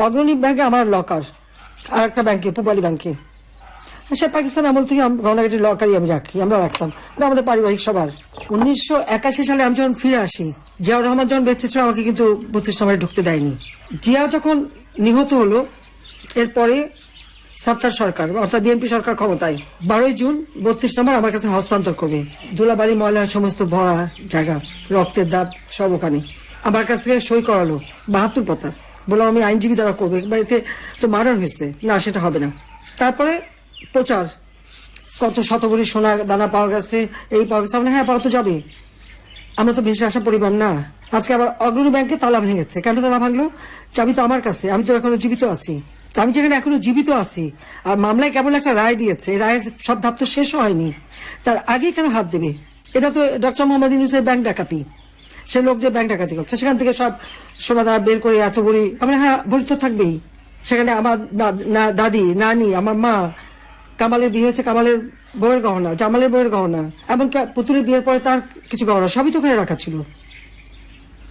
অগ্রণী ব্যাংকে আমার লকার আর একটা ব্যাংকে, পূবালী ব্যাংকে। সে পাকিস্তান আমল থেকে আম- লকারই আমি রাখি আমরা রাখতাম আমাদের পারিবারিক সবার। উনিশশো একাশি সালে আমি যখন ফিরে আসি, জিয়াউর রহমান যখন বেঁচে ছিল, আমাকে কিন্তু বত্রিশ নম্বরে ঢুকতে দেয়নি। জিয়া যখন নিহত হলো, এরপরে সত্তার সরকার, অর্থাৎ বিএনপি সরকার ক্ষমতায়, বারোই জুন বত্রিশ নম্বর আমার কাছে হস্তান্তর করবে। দুলাবাড়ি ময়লার সমস্ত ভরা জায়গা, রক্তের দাগ, সব ওখানে। আমার কাছ থেকে সই করালো বাহাত্তর পাতা। বললাম, আমি আইনজীবী দ্বারা করব। বাড়িতে তো মার্ডার হয়েছে। না, সেটা হবে না। তারপরে প্রচার। কত শতগুলি সোনা দানা পাওয়া গেছে, এই পাওয়া গেছে। আমরা হ্যাঁ পাওয়া তো যাবে। আমরা তো ভেসে আসা পরিবার না। আজকে আবার অগ্রণী ব্যাংকে তালা ভেঙে গেছে। কেন তালা ভাঙলো? চাবি তো আমার কাছে। আমি তো এখনও জীবিত আছি। আমি যেখানে এখনও জীবিত আছি, আর মামলায় কেবল একটা রায় দিয়েছে। রায়ের সব ধাপ তো শেষ হয়নি। তার আগে কেন হাত দেবে? এটা তো ডক্টর মোহাম্মদ ইউনুসের ব্যাংক ডাকাতি। সে লোক যে ব্যাংক ডাকাতি করছে, সেখান থেকে সব সোনা দানা বের করে এত বড়ি আমরা হ্যাঁ বড়ি তো থাকবেই। সেখানে আমার না- দাদি, নানি, আমার মা, কামালের বিয়ে হয়েছে কামালের বউয়ের গহনা, জামালের বউয়ের গহনা, এমনকি পুতুলের বিয়ের পরে তার কিছু গহনা, সবই তো ওখানে রাখা ছিল।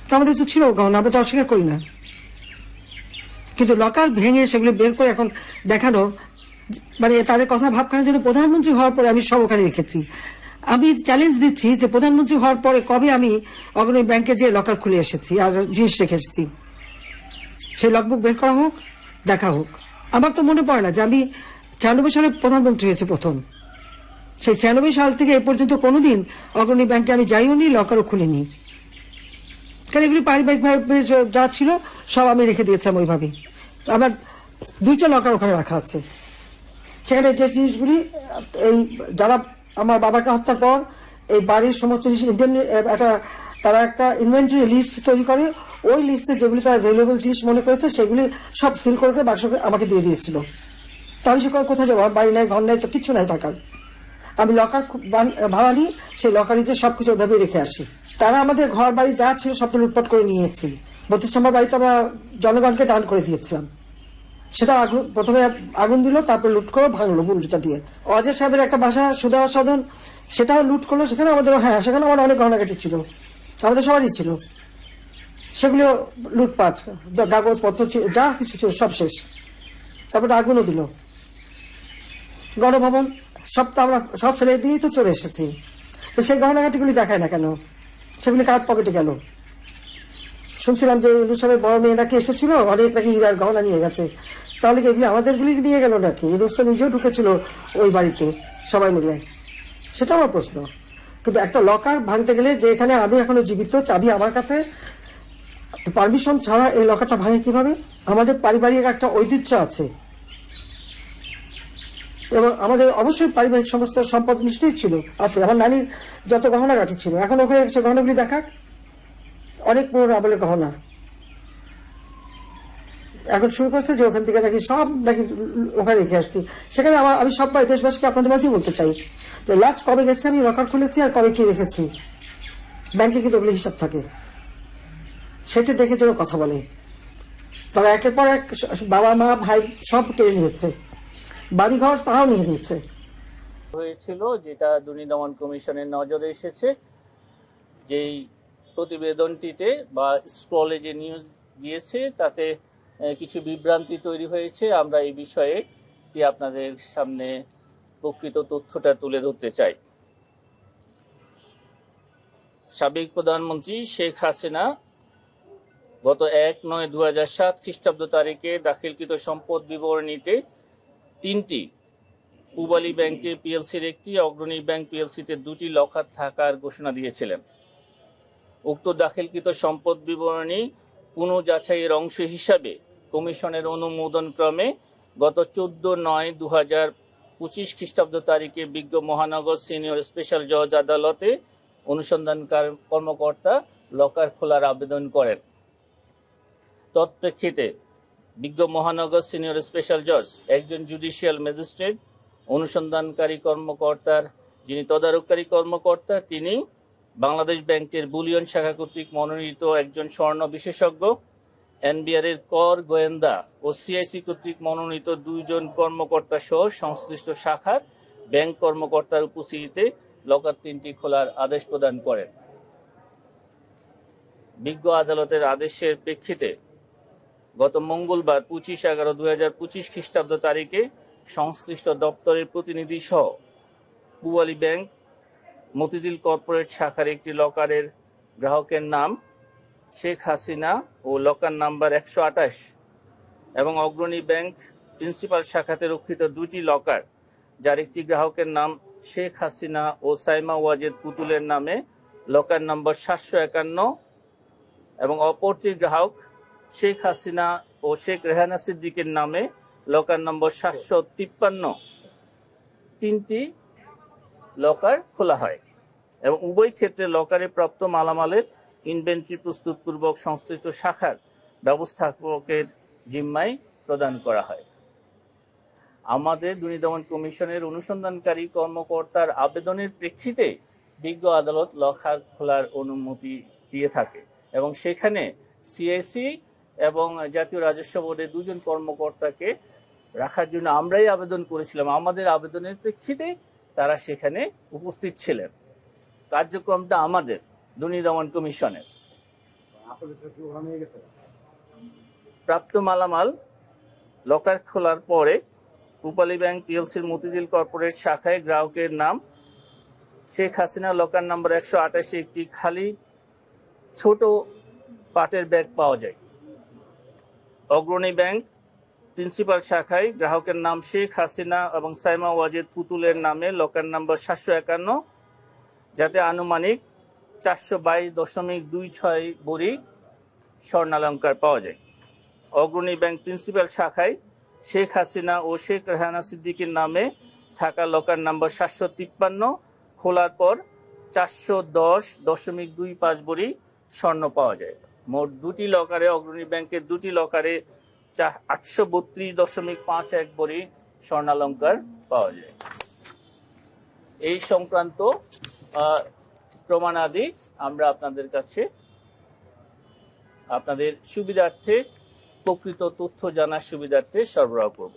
তো আমাদের তো ছিল গহনা, আমরা তো অস্বীকার করি না। কিন্তু লকার ভেঙে সেগুলো বের করে এখন দেখানো মানে তাদের কথা ভাবখানা যেন প্রধানমন্ত্রী হওয়ার পরে আমি সব ওখানে রেখেছি। আমি চ্যালেঞ্জ দিচ্ছি যে প্রধানমন্ত্রী হওয়ার পরে কবে আমি অগ্রণী ব্যাংকে যে লকার খুলে এসেছি আর জিনিস রেখে এসেছি। সেই লগবুক বের করা হোক, দেখা হোক। আমার তো মনে পড়ে না যে আমি ছিয়ানব্বই সালে প্রধানমন্ত্রী হয়েছে প্রথম। সেই ছিয়ানব্বই সাল থেকে এ পর্যন্ত কোনোদিন অগ্রণী ব্যাংকে আমি যাইও নি লকারও খুলিনি। কারণ এগুলি পারিবারিকভাবে যা ছিল, সব আমি রেখে দিয়েছিলাম ওইভাবে। আমার দুইটা লকার ওখানে রাখা আছে। সেখানে যে জিনিসগুলি, এই যারা আমার বাবাকে হত্যার পর এই বাড়ির সমস্ত জিনিস একটা, তারা একটা ইনভেন্টরি লিস্ট তৈরি করে। ওই লিস্টে যেগুলি তারা ভ্যালুয়েবল জিনিস মনে করেছে, সেগুলি সব সিল করে করে বাক্স আমাকে দিয়ে দিয়েছিল। তাহলে সে কোথায় যাব? বাড়ি নাই, ঘর নাই, তো কিচ্ছু নাই থাকার। আমি লকার খুব নিই সেই লকারে যে সবকিছু ওইভাবে রেখে আসি। তারা আমাদের ঘর বাড়ি যা ছিল সব তো লুটপাট করে নিয়েছি। বত্রিশ নম্বর বাড়িতে আমরা জনগণকে দান করে দিয়েছিলাম। সেটা আগুন প্রথমে আগুন দিল, তারপরে লুট করে ভাঙলো বুলজুতা দিয়ে। অজয় সাহেবের একটা বাসা সুদা সদন, সেটাও লুট করল। সেখানে আমাদের হ্যাঁ সেখানে আমার অনেক গহনাগাটি ছিল। আমাদের সবারই ছিল। সেগুলো লুটপাট কাগজপত্র যা কিছু ছিল, সব শেষ। তারপরে আগুনও দিল। গণভবন, সব তো আমরা সব ফেলে দিয়েই তো চলে এসেছি। তো সেই গহনাঘাটিগুলি দেখায় না কেন? সেগুলি কার পকেটে গেল? শুনছিলাম যে ইলু সাহেবের বড় মেয়ে নাকি এসেছিল, অনেক নাকি হীরার গহনা নিয়ে গেছে। তাহলে কি এগুলি আমাদেরগুলি নিয়ে গেল নাকি? তো নিজেও ঢুকেছিল ওই বাড়িতে, সবাই মিলে। সেটা আমার প্রশ্ন। কিন্তু একটা লকার ভাঙতে গেলে যে এখানে আমি এখনও জীবিত, চাবি আমার কাছে, পারমিশন ছাড়া এই লকারটা ভাঙে কীভাবে? আমাদের পারিবারিক একটা ঐতিহ্য আছে। এবং আমাদের অবশ্যই পারিবারিক সমস্ত সম্পদ নিশ্চয়ই ছিল, আছে। আমার নানির যত গহনা গাঠি ছিল, এখন ওখানে গহনাগুলি দেখাক। অনেক পুরোনো আমলের গহনা। এখন শুরু করছে যে ওখান থেকে নাকি সব নাকি ওখানে রেখে আসছি। সেখানে আমার আমি সব দেশবাসীকে আপনাদের মাঝেই বলতে চাই। তো লাস্ট কবে গেছে আমি লকার খুলেছি আর কবে কি রেখেছি? ব্যাংকে কিন্তু ওগুলো হিসাব থাকে। সেটা দেখে যেন কথা বলে। তারা একের পর এক বাবা, মা, ভাই সব কেড়ে নিয়েছে। বাড়িঘর তারাও নিয়ে নিয়েছে। হয়েছিল যেটা দুর্নীতি দমন কমিশনের নজরে এসেছে। যেই প্রতিবেদনটিতে বা স্ক্রলে যে নিউজ দিয়েছে, তাতে কিছু বিভ্রান্তি তৈরি হয়েছে। আমরা এই বিষয়ে যে আপনাদের সামনে প্রকৃত তথ্যটা তুলে ধরতে চাই। সাবেক প্রধানমন্ত্রী শেখ হাসিনা গত এক নয় দু হাজার সাত খ্রিস্টাব্দ তারিখে দাখিলকৃত সম্পদ বিবরণীতে তিনটি পূবালী ব্যাংকে পিএলসির একটি, অগ্রণী ব্যাংক পিএলসিতে দুটি লকার থাকার ঘোষণা দিয়েছিলেন। উক্ত দাখিলকৃত সম্পদ বিবরণী পুনঃ যাচাইয়ের অংশ হিসাবে কমিশনের অনুমোদন ক্রমে গত চোদ্দ নয় দু হাজার পঁচিশ খ্রিস্টাব্দ তারিখে বিজ্ঞ মহানগর সিনিয়র স্পেশাল জজ আদালতে অনুসন্ধানকার কর্মকর্তা লকার খোলার আবেদন করেন। তৎপ্রেক্ষিতে বিজ্ঞ মহানগর সিনিয়র স্পেশাল জজ, একজন জুডিশিয়াল ম্যাজিস্ট্রেট, অনুসন্ধানকারী কর্মকর্তার, যিনি তদারককারী কর্মকর্তা, তিনি বাংলাদেশ ব্যাংকের বুলিয়ন শাখা কর্তৃক মনোনীত একজন স্বর্ণ বিশেষজ্ঞ এনবিআর এর কর গোয়েন্দা ও সিআইসি কর্তৃক মনোনীত দুইজন কর্মকর্তা সহ সংশ্লিষ্ট শাখার ব্যাংক কর্মকর্তার উপস্থিতিতে লকার তিনটি খোলার আদেশ প্রদান করেন। বিজ্ঞ আদালতের আদেশের প্রেক্ষিতে গত মঙ্গলবার পঁচিশ এগারো দুই হাজার পঁচিশ খ্রিস্টাব্দ তারিখে সংশ্লিষ্ট দপ্তরের প্রতিনিধি সহ পুয়ালি ব্যাংক, মতিঝিল কর্পোরেট শাখার একটি লকারের গ্রাহকের নাম শেখ হাসিনা ও লকার নাম্বার একশো আঠাশ এবং অগ্রণী ব্যাংক প্রিন্সিপাল শাখাতে রক্ষিত দুটি লকার যার একটি গ্রাহকের নাম শেখ হাসিনা ও সাইমা ওয়াজেদ পুতুলের নামে লকার নম্বর সাতশো একান্ন এবং অপরটি গ্রাহক শেখ হাসিনা ও শেখ রেহানা সিদ্দিকের নামে লকার নম্বর সাতশো তিপ্পান্ন। তিনটি লকার খোলা হয় এবং উভয় ক্ষেত্রে লকারে প্রাপ্ত মালামালের ইনভেন্টরি প্রস্তুতপূর্বক সংশ্লিষ্ট শাখার ব্যবস্থাপকের জিম্মায় প্রদান করা হয়। আমাদের দুর্নীতি দমন কমিশনের অনুসন্ধানকারী কর্মকর্তার আবেদনের প্রেক্ষিতে বিজ্ঞ আদালত লকার খোলার অনুমতি দিয়ে থাকে এবং সেখানে সিএসি এবং জাতীয় রাজস্ব বোর্ডের দুজন কর্মকর্তাকে রাখার জন্য আমরাই আবেদন করেছিলাম। আমাদের আবেদনের প্রেক্ষিতে তারা সেখানে উপস্থিত ছিলেন। কার্যক্রমটা আমাদের দুর্নীতি দমন কমিশনের প্রাপ্ত মালামাল লকার খোলার পরে রূপালী ব্যাংক পিএলসির মতিঝিল কর্পোরেট শাখায় গ্রাহকের নাম শেখ হাসিনা লকার নাম্বার একশো আটাশি একটি খালি ছোট পাটের ব্যাগ পাওয়া যায়। অগ্রণী ব্যাংক প্রিন্সিপাল শাখায় গ্রাহকের নাম শেখ হাসিনা এবং সাইমা ওয়াজেদ পুতুলের নামে লকার নাম্বার সাতশো একান্ন যাতে আনুমানিক চারশো বাইশ দশমিক দুই ছয় বড়ি স্বর্ণালঙ্কার পাওয়া যায়। অগ্রণী ব্যাংক প্রিন্সিপাল শাখায় শেখ হাসিনা ও শেখ রেহানা সিদ্দিকের নামে থাকা লকার নাম্বার সাতশো তিপ্পান্ন খোলার পর চারশো দশ দশমিক দুই পাঁচ বড়ি স্বর্ণ পাওয়া যায়। মোট দুটি লকারে অগ্রণী ব্যাংকের দুটি লকারে আটশো বত্রিশ দশমিক পাঁচ এক বড়ি স্বর্ণালঙ্কার পাওয়া যায়। এই সংক্রান্ত প্রমাণাদি আমরা আপনাদের কাছে আপনাদের সুবিধার্থে প্রকৃত তথ্য জানার সুবিধার্থে সরবরাহ করব।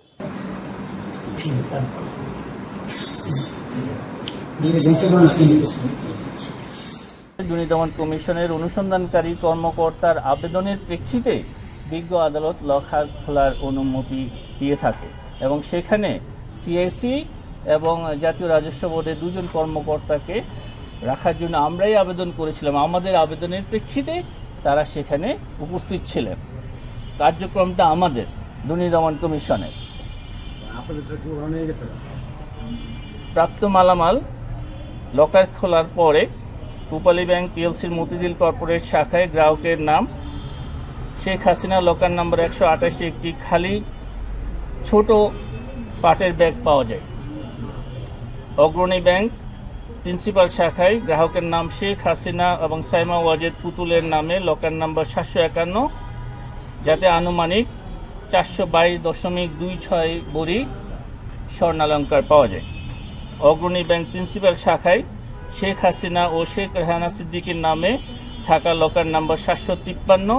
কমিশনের অনুসন্ধানকারী কর্মকর্তার আবেদনের প্রেক্ষিতে বিজ্ঞ আদালত লখার খোলার অনুমতি দিয়ে থাকে এবং সেখানে সিআইসি এবং জাতীয় রাজস্ব বোর্ডের দুজন কর্মকর্তাকে রাখার জন্য আমরাই আবেদন করেছিলাম। আমাদের আবেদনের প্রেক্ষিতে তারা সেখানে উপস্থিত ছিলেন। কার্যক্রমটা আমাদের দুর্নীতি দমন কমিশনের। প্রাপ্ত মালামাল লকার খোলার পরে রূপালী ব্যাংক পিএলসির মতিঝিল কর্পোরেট শাখায় গ্রাহকের নাম শেখ হাসিনা লকার নম্বর একশো আটাশি একটি খালি ছোট পাটের ব্যাগ পাওয়া যায়। অগ্রণী ব্যাংক প্রিন্সিপাল শাখায় গ্রাহকের নাম শেখ হাসিনা এবং সাইমা ওয়াজেদ পুতুলের নামে লকার নাম্বার সাতশো একান্ন, যাতে আনুমানিক চারশো বাইশ দশমিক দুই ছয় বড়ি স্বর্ণালঙ্কার পাওয়া যায়। অগ্রণী ব্যাংক প্রিন্সিপাল শাখায় শেখ হাসিনা ও শেখ রেহানা সিদ্দিকের নামে থাকা লকার নাম্বার সাতশো তিপ্পান্ন,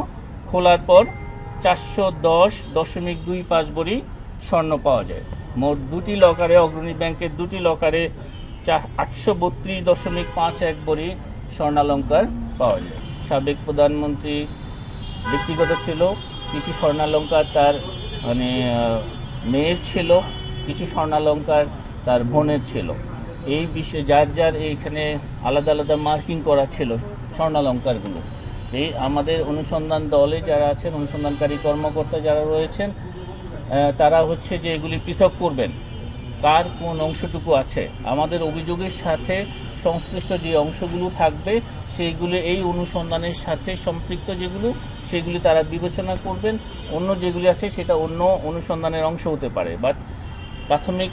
খোলার পর চারশো দশ দশমিক দুই পাঁচ বড়ি স্বর্ণ পাওয়া যায়। মোট দুটি লকারে অগ্রণী ব্যাংকের দুটি লকারে আটশো বত্রিশ দশমিক পাঁচ এক বড়ি স্বর্ণালঙ্কার পাওয়া যায়। সাবেক প্রধানমন্ত্রী ব্যক্তিগত ছিল, কিছু স্বর্ণালঙ্কার তার মানে মেয়ের ছিল, কিছু স্বর্ণালঙ্কার তার বোনের ছিল। এই বিষয়ে যার যার এইখানে আলাদা আলাদা মার্কিং করা ছিল স্বর্ণালঙ্কারগুলো। এই আমাদের অনুসন্ধান দলে যারা আছেন, অনুসন্ধানকারী কর্মকর্তা যারা রয়েছেন তারা হচ্ছে যে এগুলি পৃথক করবেন। কার কোন অংশটুকু আছে? আমাদের অভিযোগের সাথে সংশ্লিষ্ট যে অংশগুলো থাকবে, সেইগুলো এই অনুসন্ধানের সাথে সম্পৃক্ত যেগুলো, সেগুলি তারা বিবেচনা করবেন। অন্য যেগুলি আছে, সেটা অন্য অনুসন্ধানের অংশ হতে পারে। বাট প্রাথমিক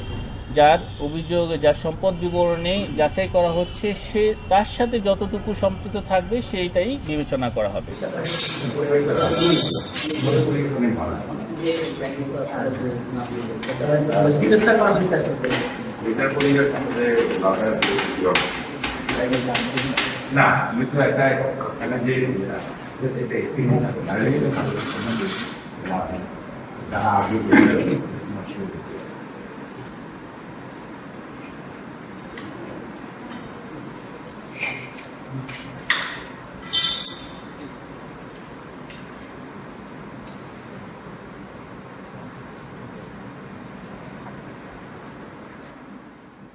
যার অভিযোগ যার সম্পদ বিবরণে যাচাই করা হচ্ছে সে তার সাথে যতটুকু সম্পৃক্ত থাকবে সেইটাই বিবেচনা করা হবে। না যে এটা এসি আগে